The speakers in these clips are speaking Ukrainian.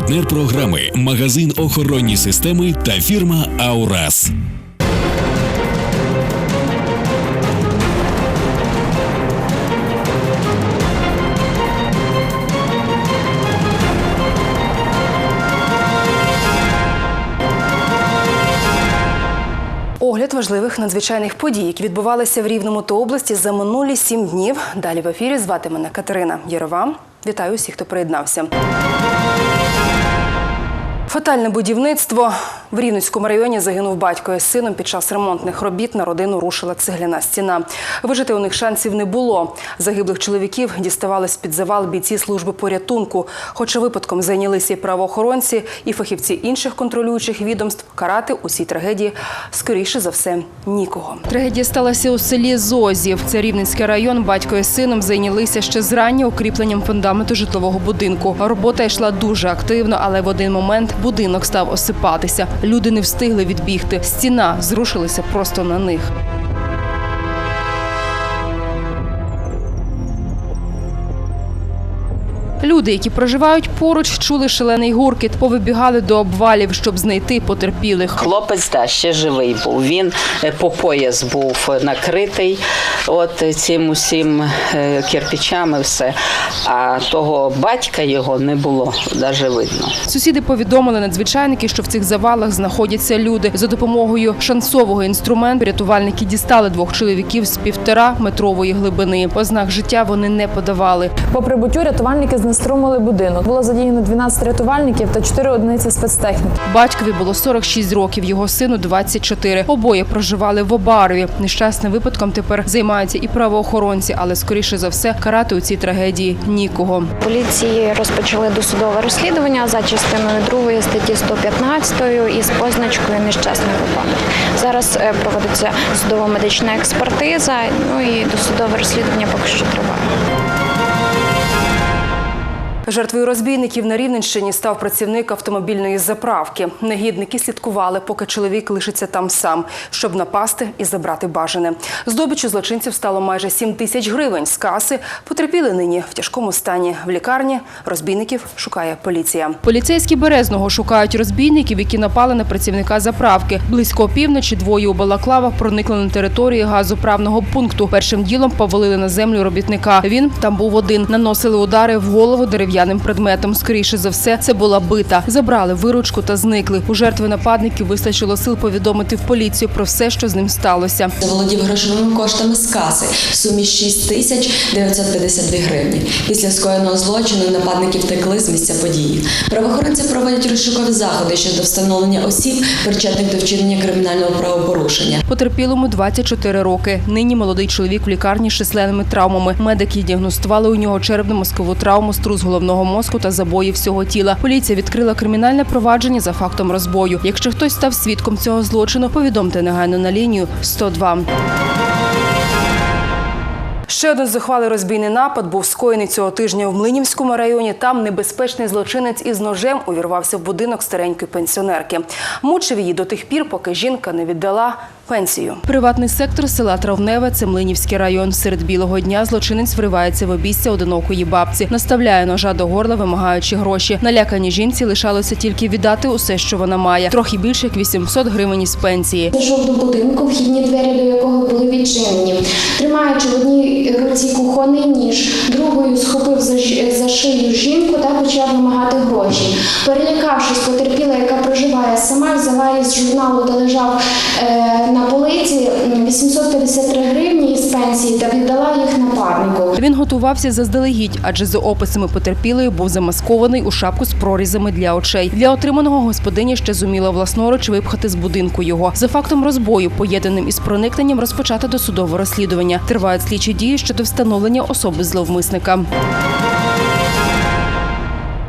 Партнер програми магазин охоронні системи та фірма Аурас. Огляд важливих надзвичайних подій, які відбувалися в Рівному та області за минулі сім днів. Далі в ефірі звати мене Катерина Єрова. Вітаю усіх, хто приєднався. Фатальне будівництво в Рівненському районі загинув батько із сином. Під час ремонтних робіт на родину рушила цегляна стіна. Вижити у них шансів не було. Загиблих чоловіків діставали з під завал бійці служби порятунку. Хоча випадком зайнялися і правоохоронці, і фахівці інших контролюючих відомств, карати у цій трагедії скоріше за все нікого. Трагедія сталася у селі Зозів. Це Рівненський район. Батько із сином зайнялися ще зрання укріпленням фундаменту житлового будинку. Робота йшла дуже активно, але в один момент будинок став осипатися. Люди не встигли відбігти. Стіна зрушилася просто на них. Люди, які проживають поруч, чули шалений гуркіт, повибігали до обвалів, щоб знайти потерпілих. Хлопець да, ще живий був. Він е, по пояс був накритий от цим усім е, кирпичами, все. А того батька його не було навіть видно. Сусіди повідомили надзвичайники, що в цих завалах знаходяться люди. За допомогою шансового інструменту рятувальники дістали двох чоловіків з півтора метрової глибини. Ознак життя вони не подавали. По прибуттю рятувальники знеструмили будинок. Було задіяно 12 рятувальників та 4 одиниці спецтехніки. Батькові було 46 років, його сину 24. Обоє проживали в Обарові. Нещасним випадком тепер займаються і правоохоронці, але скоріше за все карати у цій трагедії нікого. Поліції розпочали досудове розслідування за частиною 2 статті 115 із позначкою нещасний випадок. Зараз е, проводиться судово-медична експертиза, ну і досудове розслідування поки що триває. Жертвою розбійників на Рівненщині став працівник автомобільної заправки. Негідники слідкували, поки чоловік лишиться там сам, щоб напасти і забрати бажане. Здобичу злочинців стало майже 7 тисяч гривень з каси. Потерпіли нині в тяжкому стані в лікарні. Розбійників шукає поліція. Поліцейські Березного шукають розбійників, які напали на працівника заправки. Близько опівночі двоє у балаклавах проникли на територію газоправного пункту. Першим ділом повалили на землю робітника. Він там був один. Наносили удари в голову дерев'яним предметом. Скоріше за все, це була бита. Забрали виручку та зникли. У жертви нападників вистачило сил повідомити в поліцію про все, що з ним сталося. Заволодів грошовими коштами з каси в сумі 6 тисяч 952 гривні. Після скоєного злочину нападники втекли з місця події. Правоохоронці проводять розшукові заходи щодо встановлення осіб, причетних до вчинення кримінального правопорушення. Потерпілому 24 роки. Нині молодий чоловік в лікарні з численними травмами. Медики діагностували у нього черепно-мозкову травму, струс головного мозку та забої всього тіла. Поліція відкрила кримінальне провадження за фактом розбою. Якщо хтось став свідком цього злочину, повідомте негайно на лінію 102. Ще один зухвалий розбійний напад був скоєний цього тижня в Млинівському районі. Там небезпечний злочинець із ножем увірвався в будинок старенької пенсіонерки. Мучив її до тих пір, поки жінка не віддала пенсію. Приватний сектор села Травневе – це Млинівський район. Серед білого дня злочинець вривається в обійстя одинокої бабці, наставляє ножа до горла, вимагаючи гроші. Налякані жінці лишалося тільки віддати усе, що вона має. Трохи більше як 800 гривень із пенсії. Зайшов до будинку, вхідні двері до якого були відчинені. Тримаючи в одній руці кухонний ніж, другою схопив за, ж- за шию жінку та почав вимагати гроші. Перелякавшись, потерпіла, яка проживає сама, взяла із журналу, де лежав е, на полиці м, 853 гривні із пенсії та віддала їх напарнику. Він готувався заздалегідь, адже за описами потерпілої був замаскований у шапку з прорізами для очей. Для отриманого господиня ще зуміла власноруч випхати з будинку його. За фактом розбою, поєднаним із проникненням, розпочато досудове розслідування. Тривають слідчі дії щодо встановлення особи зловмисника.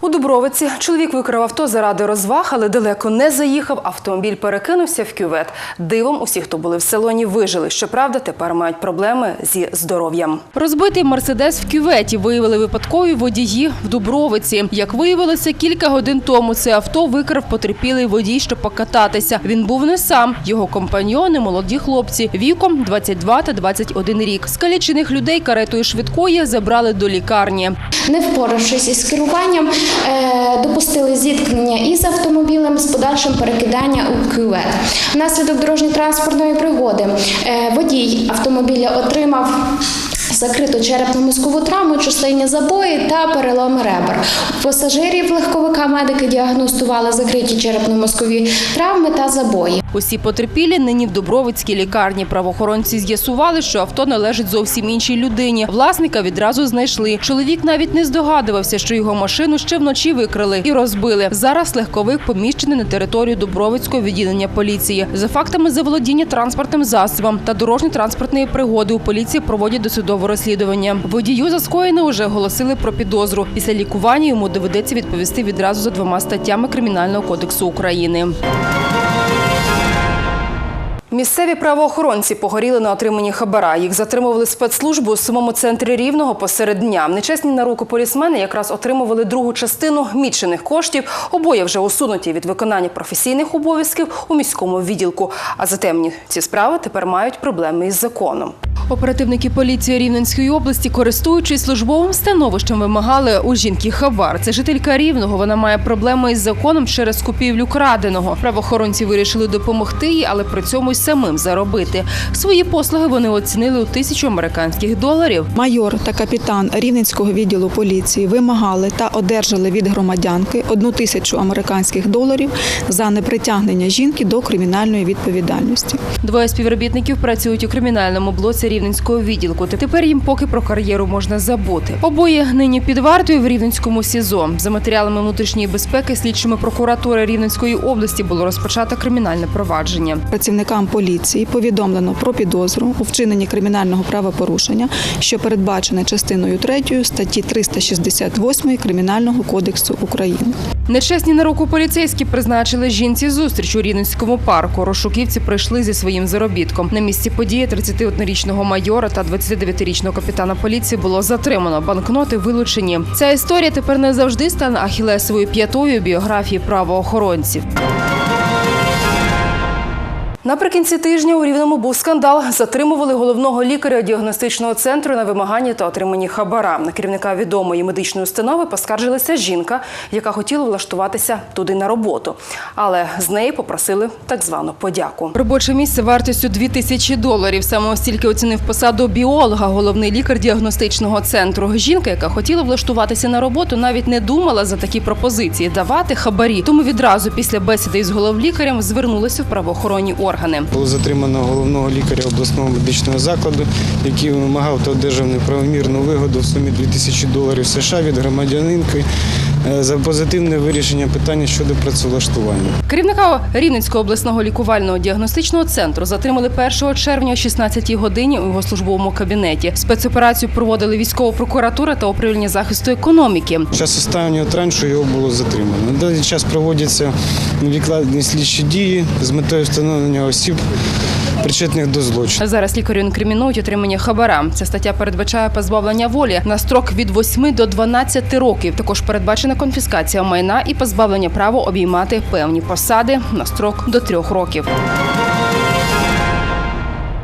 У Дубровиці чоловік викрав авто заради розваг, але далеко не заїхав. Автомобіль перекинувся в кювет. Дивом усі, хто були в салоні, вижили. Щоправда, тепер мають проблеми зі здоров'ям. Розбитий мерседес в кюветі виявили випадкові водії в Дубровиці. Як виявилося, кілька годин тому це авто викрав потерпілий водій, щоб покататися. Він був не сам. Його компаньйони, молоді хлопці, віком 22 та 21 рік. Скалічених людей каретою швидкої забрали до лікарні. Не впоравшись із керуванням, допустили зіткнення із автомобілем з подальшим перекидання у кювет. Внаслідок дорожньо-транспортної пригоди е, водій автомобіля отримав закриту черепно-мозкову травму, численні забої та переломи ребер. Пасажирів легковика медики діагностували закриті черепно-мозкові травми та забої. Усі потерпілі нині в Дубровицькій лікарні. Правоохоронці з'ясували, що авто належить зовсім іншій людині. Власника відразу знайшли. Чоловік навіть не здогадувався, що його машину ще вночі викрали і розбили. Зараз легковик поміщений на територію Дубровицького відділення поліції. За фактами заволодіння транспортним засобом та дорожньо-транспортної пригоди у поліції проводять досудове розслідування. Водію за скоєне уже оголосили про підозру. Після лікування йому доведеться відповісти відразу за двома статтями Кримінального кодексу України. Місцеві правоохоронці погоріли на отриманні хабара. Їх затримували спецслужби у самому центрі рівного посеред дня. Нечесні на руку полісмени якраз отримували другу частину мічених коштів. Обоє вже усунуті від виконання професійних обов'язків у міському відділку. А затемні ці справи тепер мають проблеми із законом. Оперативники поліції Рівненської області, користуючись службовим становищем, вимагали у жінки хабар. Це жителька Рівного. Вона має проблеми із законом через купівлю краденого. Правоохоронці вирішили допомогти їй, але при цьому й самим заробити. Свої послуги вони оцінили у тисячу американських доларів. Майор та капітан Рівненського відділу поліції вимагали та одержали від громадянки одну тисячу американських доларів за непритягнення жінки до кримінальної відповідальності. Двоє співробітників працюють у кримінальному блоці рівненського відділку. Тепер їм поки про кар'єру можна забути. Обоє нині під вартою в рівненському СІЗО. За матеріалами внутрішньої безпеки слідчими прокуратури Рівненської області було розпочато кримінальне провадження. Працівникам поліції повідомлено про підозру у вчиненні кримінального правопорушення, що передбачене частиною 3 статті 368 Кримінального кодексу України. Нечесні на руку поліцейські призначили жінці зустріч у Рівненському парку. Розшуківці прийшли зі своїм заробітком. На місці події 31-річного майора та 29-річного капітана поліції було затримано. Банкноти вилучені. Ця історія тепер не завжди стане ахілесовою п'ятою біографії правоохоронців. Наприкінці тижня у Рівному був скандал. Затримували головного лікаря діагностичного центру на вимаганні та отриманні хабара. На керівника відомої медичної установи поскаржилася жінка, яка хотіла влаштуватися туди на роботу. Але з неї попросили так звану подяку. Робоче місце вартістю 2 тисячі доларів. Саме стільки оцінив посаду біолога, головний лікар діагностичного центру. Жінка, яка хотіла влаштуватися на роботу, навіть не думала за такі пропозиції давати хабарі. Тому відразу після бесіди із головлікарем звернулася в правоохоронні органи. Було затримано головного лікаря обласного медичного закладу, який вимагав та одержав неправомірну вигоду в сумі 2000 доларів США від громадянинки за позитивне вирішення питання щодо працевлаштування. Керівника Рівненського обласного лікувального діагностичного центру затримали 1 червня о 16 годині у його службовому кабінеті. Спецоперацію проводили військова прокуратура та управління захисту економіки. Час останнього траншу його було затримано. На даний час проводяться невідкладні слідчі дії з метою встановлення осіб, причетних до злочину. Зараз лікарю інкримінують отримання хабара. Ця стаття передбачає позбавлення волі на строк від 8 до 12 років. Також передбачена конфіскація майна і позбавлення права обіймати певні посади на строк до 3 років.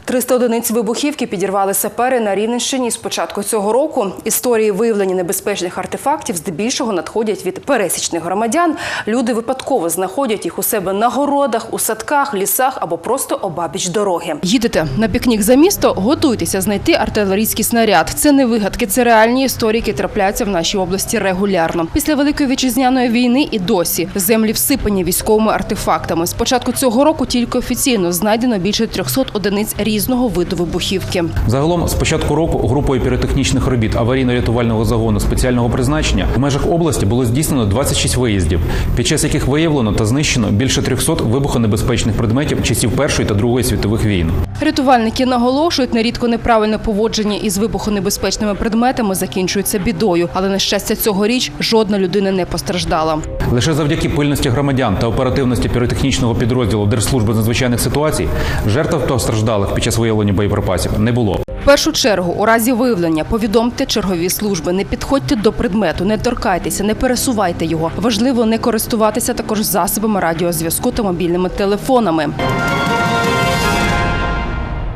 300 одиниць вибухівки підірвали сапери на Рівненщині з початку цього року. Історії виявлення небезпечних артефактів здебільшого надходять від пересічних громадян. Люди випадково знаходять їх у себе на городах, у садках, лісах або просто обабіч дороги. Їдете на пікнік за місто, готуйтеся знайти артилерійський снаряд. Це не вигадки, це реальні історії, які трапляються в нашій області регулярно. Після великої вітчизняної війни і досі землі всипані військовими артефактами. З початку цього року тільки офіційно знайдено більше 300 одиниць різного виду вибухівки. Загалом з початку року групою піротехнічних робіт аварійно-рятувального загону спеціального призначення в межах області було здійснено 26 виїздів, під час яких виявлено та знищено більше 300 вибухонебезпечних предметів часів Першої та Другої світових війн. Рятувальники наголошують, нерідко неправильне поводження із вибухонебезпечними предметами закінчується бідою, але на щастя цьогоріч жодна людина не постраждала. Лише завдяки пильності громадян та оперативності піротехнічного підрозділу Держслужби з надзвичайних ситуацій жертв та постраждалих під час виявлення боєприпасів не було. В першу чергу, у разі виявлення, повідомте чергові служби, не підходьте до предмету, не торкайтеся, не пересувайте його. Важливо не користуватися також засобами радіозв'язку та мобільними телефонами.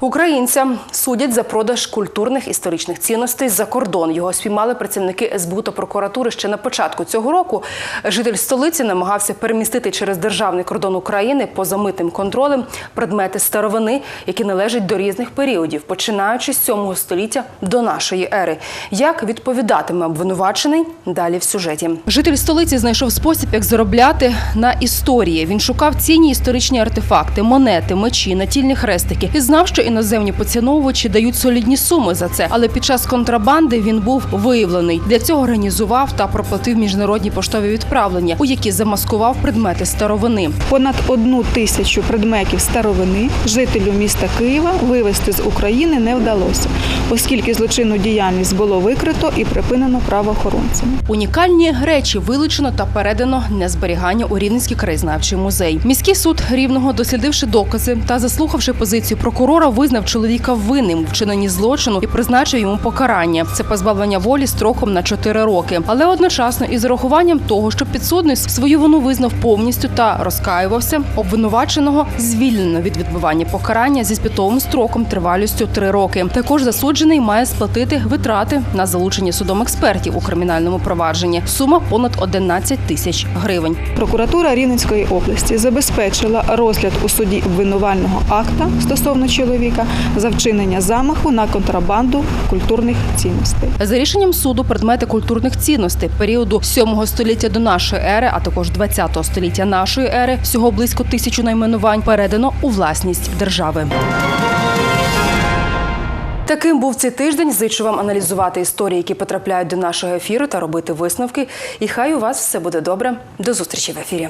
Українця судять за продаж культурних історичних цінностей за кордон. Його спіймали працівники СБУ та прокуратури ще на початку цього року. Житель столиці намагався перемістити через державний кордон України поза митним контролем предмети старовини, які належать до різних періодів, починаючи з 7 століття до нашої ери. Як відповідатиме обвинувачений? Далі в сюжеті. Житель столиці знайшов спосіб, як заробляти на історії. Він шукав цінні історичні артефакти, монети, мечі, натільні хрестики і знав, що іноземні поціновувачі дають солідні суми за це. Але під час контрабанди він був виявлений. Для цього організував та проплатив міжнародні поштові відправлення, у які замаскував предмети старовини. Понад одну тисячу предметів старовини жителю міста Києва вивезти з України не вдалося, оскільки злочинну діяльність було викрито і припинено правоохоронцями. Унікальні речі вилучено та передано на зберігання у Рівненський краєзнавчий музей. Міський суд рівного, дослідивши докази та заслухавши позицію прокурора, визнав чоловіка винним в вчиненні злочину і призначив йому покарання. Це позбавлення волі строком на 4 роки. Але одночасно із урахуванням того, що підсудний свою вину визнав повністю та розкаювався, обвинуваченого звільнено від відбування покарання зі спітовим строком тривалістю 3 роки. Також засуджений має сплатити витрати на залучення судом експертів у кримінальному провадженні. Сума понад 11 тисяч гривень. Прокуратура Рівненської області забезпечила розгляд у суді обвинувального акта стосовно чоловіка за вчинення замаху на контрабанду культурних цінностей. За рішенням суду предмети культурних цінностей періоду 7 століття до нашої ери, а також 20 століття нашої ери, всього близько тисячу найменувань передано у власність держави. Таким був цей тиждень. Зичу вам аналізувати історії, які потрапляють до нашого ефіру, та робити висновки. І хай у вас все буде добре. До зустрічі в ефірі.